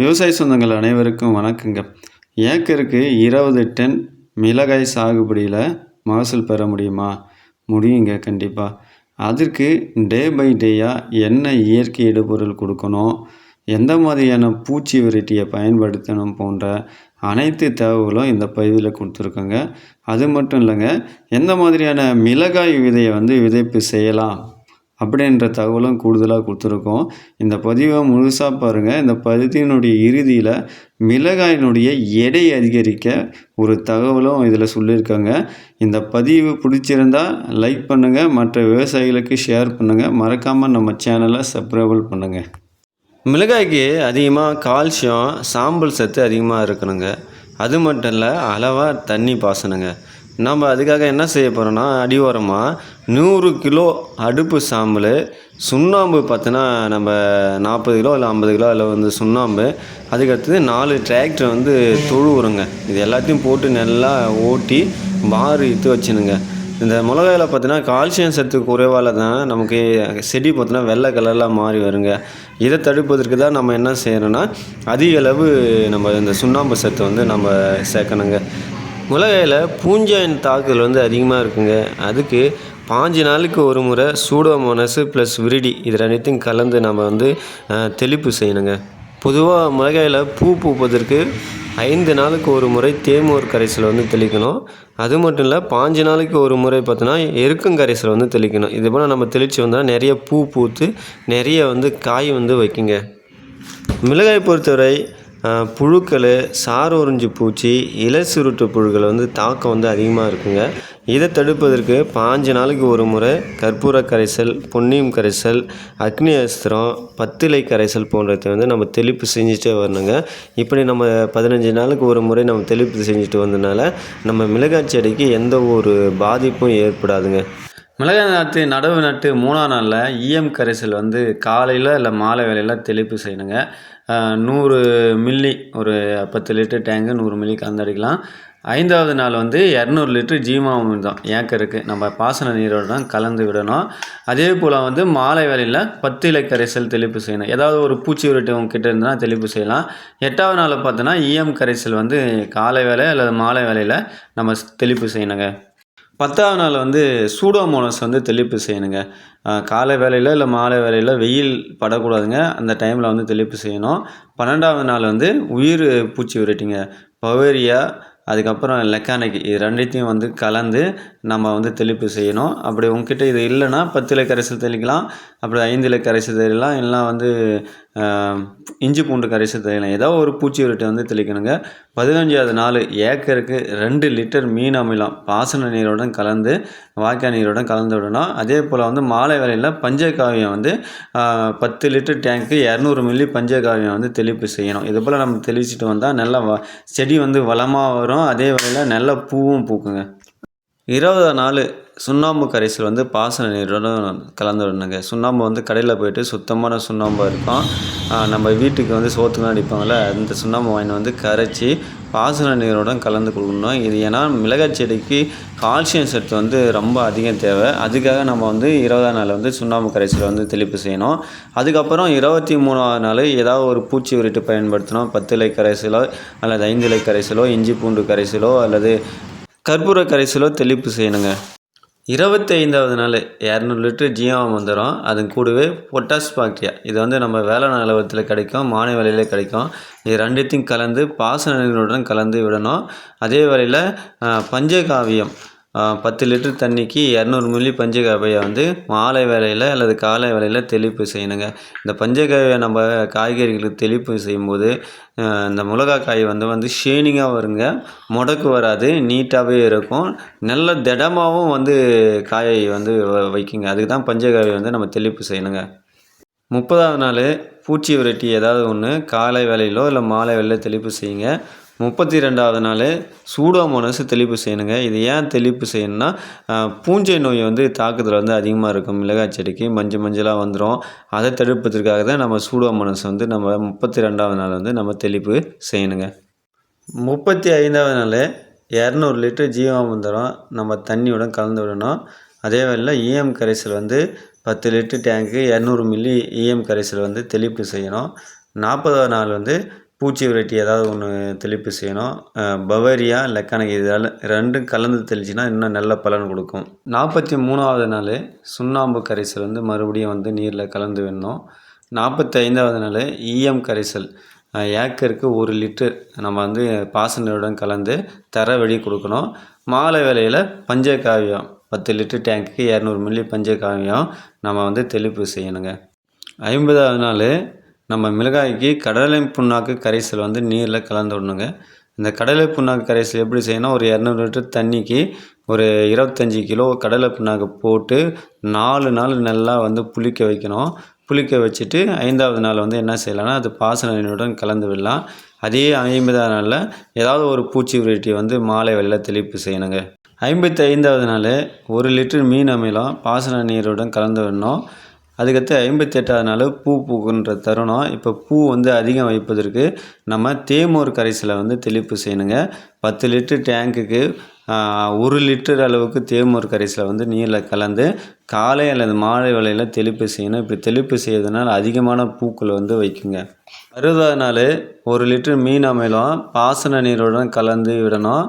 விவசாய சொந்தங்கள் அனைவருக்கும் வணக்கங்க. ஏக்கருக்கு இருபது டன் மிளகாய் சாகுபடியில் மகசூல் பெற முடியுமா? முடியுங்க கண்டிப்பாக அதற்கு டே பை டேயாக என்ன இயற்கை இடுபொருள் கொடுக்கணும்? எந்த மாதிரியான பூச்சி வெரைட்டியை பயன்படுத்தணும் போன்ற அனைத்து தகவலும் இந்த பதிவில் கொடுத்துருக்கோங்க. அது மட்டும் இல்லைங்க எந்த மாதிரியான மிளகாய் விதையை வந்து விதைப்பு செய்யலாம்? அப்படின்ற தகவலும் கூடுதலாக கொடுத்துருக்கோம். இந்த பதிவை முழுசாக பாருங்கள் இந்த பதிவினுடைய இறுதியில் மிளகாயினுடைய எடை அதிகரிக்க ஒரு தகவலும் இதில் சொல்லியிருக்காங்க. இந்த பதிவு பிடிச்சிருந்தா லைக் பண்ணுங்கள் மற்ற விவசாயிகளுக்கு ஷேர் பண்ணுங்கள் மறக்காமல் நம்ம சேனலை சப்ஸ்கிரைபிள் பண்ணுங்கள் மிளகாய்க்கு அதிகமாக கால்சியம் சாம்பல் சத்து அதிகமாக இருக்கணுங்க. அது மட்டும் இல்லை அளவாக தண்ணி பாசணுங்க. நம்ம அதுக்காக என்ன செய்ய போகிறோன்னா அடி ஓரமாக நூறு கிலோ அடுப்பு சாம்பல் சுண்ணாம்பு பார்த்தோன்னா நம்ம நாற்பது கிலோ இல்லை ஐம்பது கிலோ அதில் வந்து சுண்ணாம்பு. அதுக்கடுத்தது நாலு டிராக்டர் வந்து தொழு உரங்க. இது எல்லாத்தையும் போட்டு நல்லா ஓட்டி பார் இழுத்து வச்சுனுங்க இந்த மிளகாயில் பார்த்தீங்கன்னா கால்சியம் சத்து குறைவால் தான் நமக்கு செடி பார்த்தோன்னா வெள்ளை கலரில் மாறி வருங்க. இதை தடுப்பதற்கு தான் நம்ம என்ன செய்யணும்னா அதிக அளவு நம்ம இந்த சுண்ணாம்பு சத்து வந்து நம்ம சேர்க்கணுங்க. மிளகாயில் பூஞ்சாயின் தாக்குதல் வந்து அதிகமாக இருக்குங்க. அதுக்கு பாஞ்சு நாளுக்கு ஒரு முறை சூடோமோனஸு ப்ளஸ் விரிடி இது ரெண்டுத்தையும் கலந்து நம்ம வந்து தெளிப்பு செய்யணுங்க. பொதுவாக மிளகாயில் பூ பூப்பதற்கு ஐந்து நாளுக்கு ஒரு முறை தேமூர் கரைசல் வந்து தெளிக்கணும். அது மட்டும் இல்லை பாஞ்சு நாளைக்கு ஒரு முறை பார்த்தோன்னா எருக்கும் கரைசல் வந்து தெளிக்கணும். இது போல் நம்ம தெளித்து வந்தால் நிறைய பூ பூத்து நிறைய வந்து காய் வந்து வைக்குங்க. மிளகாய் பொறுத்தவரை புழுக்கள் சார் உறிஞ்சு பூச்சி இலை சுருட்டு புழுக்கள் வந்து தாக்கம் வந்து அதிகமாக இருக்குங்க. இதை தடுப்பதற்கு பாஞ்சு நாளைக்கு ஒரு முறை கற்பூர கரைசல் பொன்னியம் கரைசல் அக்னி அஸ்திரம் பத்திலை கரைசல் போன்றதை வந்து நம்ம தெளிப்பு செஞ்சுட்டே வரணுங்க. இப்படி நம்ம பதினஞ்சு நாளுக்கு ஒரு முறை நம்ம தெளிப்பு செஞ்சுட்டு வந்ததுனால நம்ம மிளகாய் செடிக்கு எந்த ஒரு பாதிப்பும் ஏற்படாதுங்க. மிளகாய் நாற்று நடவு நட்டு மூணாம் நாளில் ஈஎம் கரைசல் வந்து காலையில் இல்லை மாலை வேலையில் தெளிப்பு செய்யணுங்க. நூறு மில்லி ஒரு பத்து லிட்டர் டேங்கு நூறு மில்லி கலந்தடிக்கலாம். ஐந்தாவது நாள் வந்து இரநூறு லிட்டர் ஜீவாமிர்தம் ஏக்கருக்கு. நம்ம பாசன நீரோடு தான் கலந்து விடணும். அதே போல் வந்து மாலை வேலையில் பத்து இலை கரைசல் தெளிப்பு செய்யணும். ஏதாவது ஒரு பூச்சி உருட்டு உங்ககிட்ட இருந்ததுன்னா தெளிப்பு செய்யலாம். எட்டாவது நாள் பார்த்தோன்னா இஎம் கரைசல் வந்து காலை வேலை அல்லது மாலை வேலையில் நம்ம தெளிப்பு செய்யணுங்க. பத்தாவது நாள் வந்து சூடோமோனஸ் வந்து தெளிப்பு செய்யணுங்க. காலை வேலையில் இல்லை மாலை வேலையில் வெயில் படக்கூடாதுங்க. அந்த டைமில் வந்து தெளிப்பு செய்யணும். பன்னெண்டாவது நாள் வந்து உயிர் பூச்சி விரட்டிங்க. பவேரியா அதுக்கப்புறம் லெக்கானிக் இது ரெண்டுத்தையும் வந்து கலந்து நம்ம வந்து தெளிப்பு செய்யணும். அப்படி உங்ககிட்ட இது இல்லைன்னா பத்து கரைசல் தெளிக்கலாம். அப்படி ஐந்து கரைசல் தெளிக்கலாம். இல்லைனா வந்து இஞ்சி பூண்டு கரைசல் தெளிக்கலாம் ஏதோ ஒரு பூச்சி விரட்டை வந்து தெளிக்கணுங்க. பதினஞ்சாவது நாள் ஏக்கருக்கு ரெண்டு லிட்டர் மீன் அமிலம். பாசன நீருடன் கலந்து வாய்க்கால் நீருடன் கலந்து விடணும். அதே போல் வந்து மாலை வேலையில் பஞ்சகாவியம் வந்து பத்து லிட்டர் டேங்க்கு இரநூறு மில்லி பஞ்சகாவியம் வந்து தெளிப்பு செய்யணும். இது போல் நம்ம தெளிச்சிட்டு வந்தால் நல்லா வ செடி வந்து வளமாக வரும். அதே வேலையில் நல்ல பூவும் பூக்குங்க. இருபதாம் நாள் சுண்ணாம்பு கரைசல் வந்து பாசன நீருடன் கலந்து விடணுங்க சுண்ணாம்பு வந்து கடையில் போயிட்டு சுத்தமான சுண்ணாம்பாக இருக்கும். நம்ம வீட்டுக்கு வந்து சோத்துலாம் அடிப்பாங்கள்ல அந்த சுண்ணாம்பு வாங்கி வந்து கரைச்சி பாசன நீருடன் கலந்து கொடுக்கணும். இது ஏன்னா மிளகாய் செடிக்கு கால்சியம் சத்து வந்து ரொம்ப அதிகம் தேவை. அதுக்காக நம்ம வந்து இருபதாம் நாள் வந்து சுண்ணாம்பு கரைசல் வந்து தெளிப்பு செய்யணும். அதுக்கப்புறம் இருபத்தி மூணாவது நாள் ஏதாவது ஒரு பூச்சி விரட்டு பயன்படுத்தணும். பத்து இலை கரைசலோ அல்லது ஐந்து இலை கரைசலோ இஞ்சி பூண்டு கரைசலோ அல்லது கற்பூர கரைசலோ தெளிப்பு செய்யணுங்க. இருபத்தைந்தாவது நாள் இரநூறு லிட்டர் ஜீவம் வந்துடும் அது கூடவே பொட்டாஸ் பாக்டீரியா. இது வந்து நம்ம வேளாண் அலுவலகத்தில் கிடைக்கும் மானிய வேலையில் கிடைக்கும். இது ரெண்டுத்தையும் கலந்து பாசன நீருடன் கலந்து விடணும். அதே வழியில் பஞ்சகாவியம் பத்து லிட்டர் தண்ணிக்கு இரநூறு மில்லி பஞ்சகாவியை வந்து மாலை வேலையில் அல்லது காலை வேலையில் தெளிப்பு செய்யணுங்க. இந்த பஞ்சகாவியை நம்ம காய்கறிகளுக்கு தெளிப்பு செய்யும்போது இந்த மிளகாய் காய் வந்து வந்து ஷேனிங்காக வருங்க. முடக்கு வராது நீட்டாகவே இருக்கும். நல்ல திடமாகவும் வந்து காயை வந்து வ- வைக்குங்க. அதுக்கு தான் பஞ்சகாவியை வந்து நம்ம தெளிப்பு செய்யணுங்க. முப்பதாவது நாள் பூச்சி விரட்டி ஏதாவது ஒன்று காலை வேலையிலோ இல்லை மாலை வேலையிலோ தெளிப்பு செய்யுங்க. முப்பத்தி ரெண்டாவது நாள் சூடோமோனஸ் தெளிப்பு செய்யணுங்க. இது ஏன் தெளிப்பு செய்யணும்னா பூஞ்சை நோய் வந்து தாக்குதல் வந்து அதிகமாக இருக்கும். மிளகாய் செடிக்கு மஞ்சள் மஞ்சளாக வந்துடும் அதை தடுப்பதற்காக தான் நம்ம சூடோமோனஸ் வந்து நம்ம முப்பத்தி ரெண்டாவது நாள் வந்து நம்ம தெளிப்பு செய்யணுங்க. முப்பத்தி ஐந்தாவது நாள் இரநூறு லிட்டர் ஜீவாமந்திரம் நம்ம தண்ணியுடன் கலந்து விடணும். அதே வேளையில் இஎம் கரைசல் வந்து பத்து லிட்டர் டேங்க்கு இரநூறு மில்லி இஎம் கரைசல் வந்து தெளிப்பு செய்யணும். நாற்பதாவது நாள் வந்து பூச்சி வெரைட்டி ஏதாவது ஒன்று தெளிப்பு செய்யணும். பவேரியா லெக்கானிக் இது ரெண்டும் கலந்து தெளிச்சின்னா இன்னும் நல்ல பலன் கொடுக்கும். நாற்பத்தி மூணாவது நாள் சுண்ணாம்பு கரைசல் வந்து மறுபடியும் வந்து நீரில் கலந்து விடணும். நாற்பத்தி ஐந்தாவது நாள் ஈஎம் கரைசல். ஏக்கருக்கு ஒரு லிட்டர் நம்ம வந்து பாசனருடன் கலந்து தர வழி கொடுக்கணும். மாலை வேலையில் பஞ்சகாவியம் பத்து லிட்டர் டேங்க்குக்கு இரநூறு மில்லி பஞ்சகாவியம் நம்ம வந்து தெளிப்பு செய்யணுங்க. ஐம்பதாவது நாள் நம்ம மிளகாய்க்கு கடலை புண்ணாக்கு கரைசல் வந்து நீரில் கலந்து விடணுங்க. இந்த கடலை புண்ணாக்கு கரைசல் எப்படி செய்யணும் ஒரு இரநூறு லிட்டர் தண்ணிக்கு ஒரு இருபத்தஞ்சி கிலோ கடலை புண்ணாக்கு போட்டு நாலு நாள் நல்லா வந்து புளிக்க வைக்கணும். புளிக்க வச்சுட்டு ஐந்தாவது நாள் வந்து என்ன செய்யலாம்னா அது பாசன நீருடன் கலந்து விடலாம். அதே ஐம்பதாவது நாளில் ஏதாவது ஒரு பூச்சி வெரைட்டி வந்து மாலை வெள்ளை தெளிப்பு செய்யணுங்க. ஐம்பத்தி ஐந்தாவது நாள் ஒரு லிட்டர் மீன் அமிலம் பாசன நீருடன் கலந்து விடணும். அதுக்கடுத்து ஐம்பத்தி எட்டாவது நாள் பூ பூக்குன்ற தருணம். இப்போ பூ வந்து அதிகம் வைப்பதற்கு நம்ம தேமூர் கரைசலை வந்து தெளிப்பு செய்யணுங்க. பத்து லிட்டர் டேங்க்குக்கு ஒரு லிட்டர் அளவுக்கு தேமூர் கரைசலை வந்து நீரில் கலந்து காலை அல்லது மாலை வேளையில் தெளிப்பு செய்யணும். இப்படி தெளிப்பு செய்யறதுனால அதிகமான பூக்கள் வந்து வைக்குங்க. அறுபதாவது நாள் ஒரு லிட்டர் மீன் அமிலம் பாசன நீருடன் கலந்து விடணும்.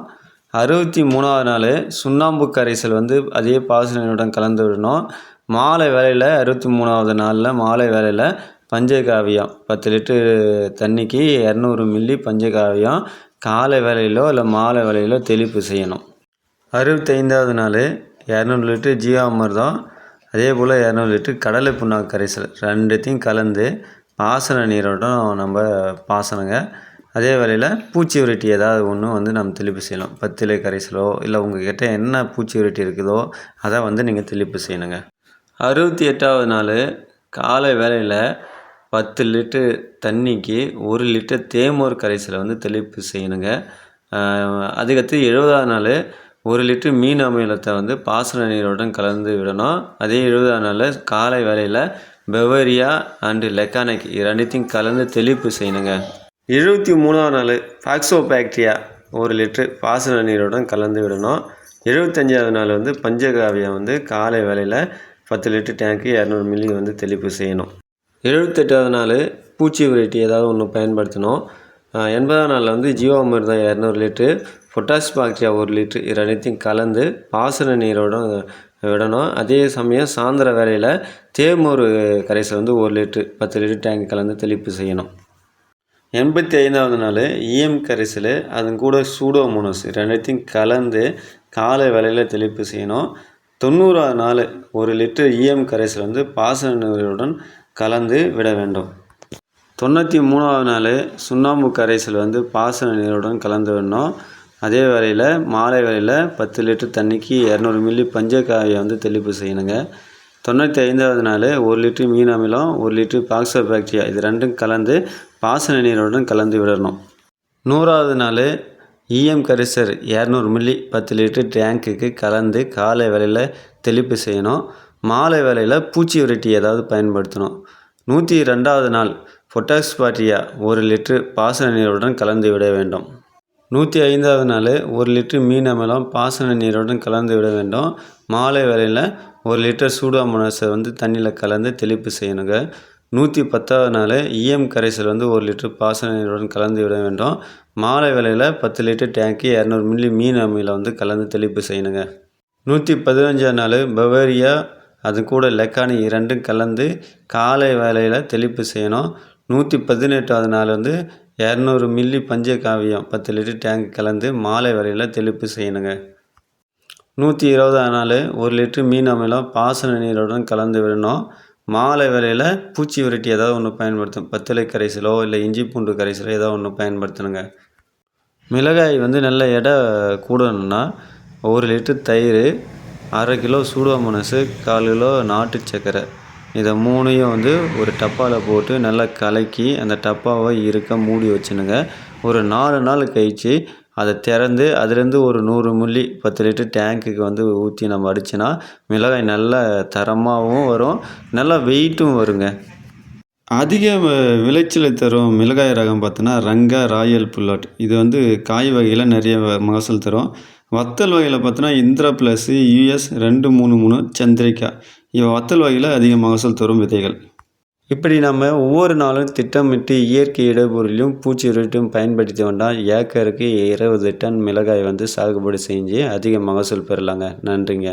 அறுபத்தி மூணாவது நாள் சுண்ணாம்பு கரைசல் வந்து அதே பாசனையுடன் கலந்து விடணும். மாலை வேளையில் அறுபத்தி மூணாவது நாளில் மாலை வேளையில் பஞ்சகாவியம். பத்து லிட்டரு தண்ணிக்கு இரநூறு மில்லி பஞ்சகாவியம் காலை வேலையிலோ இல்லை மாலை வேலையிலோ தெளிப்பு செய்யணும். அறுபத்தைந்தாவது நாள் இரநூறு லிட்டர் ஜீவாமிர்தம் அதே போல் இரநூறு லிட்டர் கடலை புண்ணாக்கு கரைசல் ரெண்டுத்தையும் கலந்து பாசன நீரோட்டம் நம்ம பாசனங்க. அதே வேளையில் பூச்சி விரட்டி ஏதாவது ஒன்று வந்து நம்ம தெளிப்பு செய்யலாம். பத்திலை கரைசலோ இல்லை உங்ககிட்ட என்ன பூச்சி வெரைட்டி இருக்குதோ அதை வந்து நீங்கள் தெளிப்பு செய்யணுங்க. அறுபத்தி எட்டாவது நாள் காலை வேளையில் பத்து லிட்டர் தண்ணிக்கு ஒரு லிட்டர் தேமோர் கரைசலை வந்து தெளிப்பு செய்யணுங்க. அதுக்கடுத்து எழுபதாவது நாள் ஒரு லிட்டர் மீன் அமிலத்தை வந்து பாசன நீருடன் கலந்து விடணும். அதே எழுபதாவது நாள் காலை வேலையில் பெவரியா அண்டு லெக்கானிக் ரெண்டுத்தையும் கலந்து தெளிப்பு செய்யணுங்க. எழுபத்தி மூணாவது நாள் பாக்ஸோ பாக்டீரியா ஒரு லிட்டர் பாசன நீருடன் கலந்து விடணும். எழுபத்தஞ்சாவது நாள் வந்து பஞ்சகாவியம் வந்து காலை வேலையில் பத்து லிட்டர் டேங்க்கு இரநூறு மில்லி வந்து தெளிப்பு செய்யணும். எழுபத்தெட்டாவது நாள் பூச்சி வெரைட்டி ஏதாவது ஒன்று பயன்படுத்தணும். எண்பதாம் நாளில் வந்து ஜீவாமிர்தம் இரநூறு லிட்ரு பொட்டாஷ் பாக்டீரியா ஒரு லிட்ரு இது ரெண்டுத்தையும் கலந்து பாசன நீரோட விடணும். அதே சமயம் சாயந்தர வேலையில் தேமூர் கரைசல் வந்து ஒரு லிட்ரு பத்து லிட்டர் டேங்க் கலந்து தெளிப்பு செய்யணும். எண்பத்தி ஐந்தாவது நாள் இஎம் கரைசல். அதன் கூட சூடோமோனஸ் ரெண்டுத்தையும் கலந்து காலை வேலையில் தெளிப்பு செய்யணும். தொண்ணூறாவது நாள் ஒரு லிட்டர் இஎம் கரைசல் வந்து பாசன நீருடன் கலந்து விட வேண்டும். தொண்ணூற்றி மூணாவது நாள் சுண்ணாம்பு கரைசல் வந்து பாசன நீருடன் கலந்து விடணும். அதே வேளையில் மாலை வேளையில் பத்து லிட்டர் தண்ணிக்கு இரநூறு மில்லி பஞ்சக்காயை வந்து தெளிப்பு செய்யணுங்க. தொண்ணூற்றி ஐந்தாவது நாள் ஒரு லிட்டர் மீன் அமிலம் ஒரு லிட்டர் பாக்ஸோ பாக்டீரியா இது ரெண்டும் கலந்து பாசன நீருடன் கலந்து விடணும். நூறாவது நாள் இஎம் கரிசர் இரநூறு மில்லி பத்து லிட்டர் டேங்க்குக்கு கலந்து காலை வேளையில் தெளிப்பு செய்யணும். மாலை வேளையில் பூச்சி விரட்டி ஏதாவது பயன்படுத்தணும். நூற்றி ரெண்டாவது நாள் பொட்டாஷ் பாட்டியா ஒரு லிட்டரு பாசன நீருடன் கலந்து விட வேண்டும். நூற்றி ஐந்தாவது நாள் ஒரு லிட்டர் மீன் அமிலம் பாசன நீருடன் கலந்து விட வேண்டும். மாலை வேளையில் ஒரு லிட்டர் சூடாமோனாஸை வந்து தண்ணியில் கலந்து தெளிப்பு செய்யணுங்க. நூற்றி பத்தாவது நாள் இஎம் கரைசல் வந்து ஒரு லிட்டர் பாசன நீருடன் கலந்து விட வேண்டும். மாலை வேளையில் பத்து லிட்டர் டேங்க்கு இரநூறு மில்லி மீன் அம்மியில் வந்து கலந்து தெளிப்பு செய்யணுங்க. நூற்றி பதினஞ்சாம் நாள் பவேரியா அது கூட லெக்கானி இரண்டும் கலந்து காலை வேலையில் தெளிப்பு செய்யணும். நூற்றி பதினெட்டாவது நாள் வந்து இரநூறு மில்லி பஞ்சகாவியம் பத்து லிட்டர் டேங்க் கலந்து மாலை வேலையில் தெளிப்பு செய்யணுங்க. நூற்றி இருபதாம் நாள் ஒரு லிட்டர் மீன் அமிலம் பாசன நீருடன் கலந்து விடணும். மாலை வேலையில் பூச்சி விரட்டி ஏதாவது ஒன்று பயன்படுத்தும். பத்திலை கரைசலோ இல்லை இஞ்சி பூண்டு கரைசலோ ஏதாவது ஒன்று பயன்படுத்தணுங்க. மிளகாய் வந்து நல்ல எடை கூடணும்னா ஒரு லிட்டர் தயிர் அரை கிலோ சூடாமனசு கால் கிலோ நாட்டு சர்க்கரை. இதை மூணையும் வந்து ஒரு டப்பாவில் போட்டு நல்லா கலக்கி அந்த டப்பாவை இருக்க மூடி வச்சுனுங்க. ஒரு நாலு நாள் கழித்து அதை திறந்து அதுலேருந்து ஒரு நூறு மில்லி பத்து லிட்டர் டேங்க்குக்கு வந்து ஊற்றி நம்ம அடித்தோன்னா மிளகாய் நல்ல தரமாகவும் வரும் நல்லா வெயிட்டும் வருங்க. அதிக விளைச்சல் விளைச்சலை தரும் மிளகாய் ரகம் பார்த்தோன்னா ரங்கா ராயல் புல்லாட். இது வந்து காய் வகையில் நிறைய வ- மகசூல் தரும். வத்தல் வகையில் பார்த்தோன்னா இந்திரா ப்ளஸ் யூஎஸ் ரெண்டு மூணு மூணு சந்திரிகா இவ வத்தல் வகையில் அதிக மகசூல் தரும் விதைகள். இப்படி நம்ம ஒவ்வொரு நாளும் திட்டமிட்டு இயற்கை இடுபொருளையும் பூச்சி விரட்டும் பயன்படுத்தி வந்தால் ஏக்கருக்கு இருபது டன் மிளகாய் வந்து சாகுபடி செஞ்சு அதிக மகசூல் பெறலாங்க. நன்றிங்க.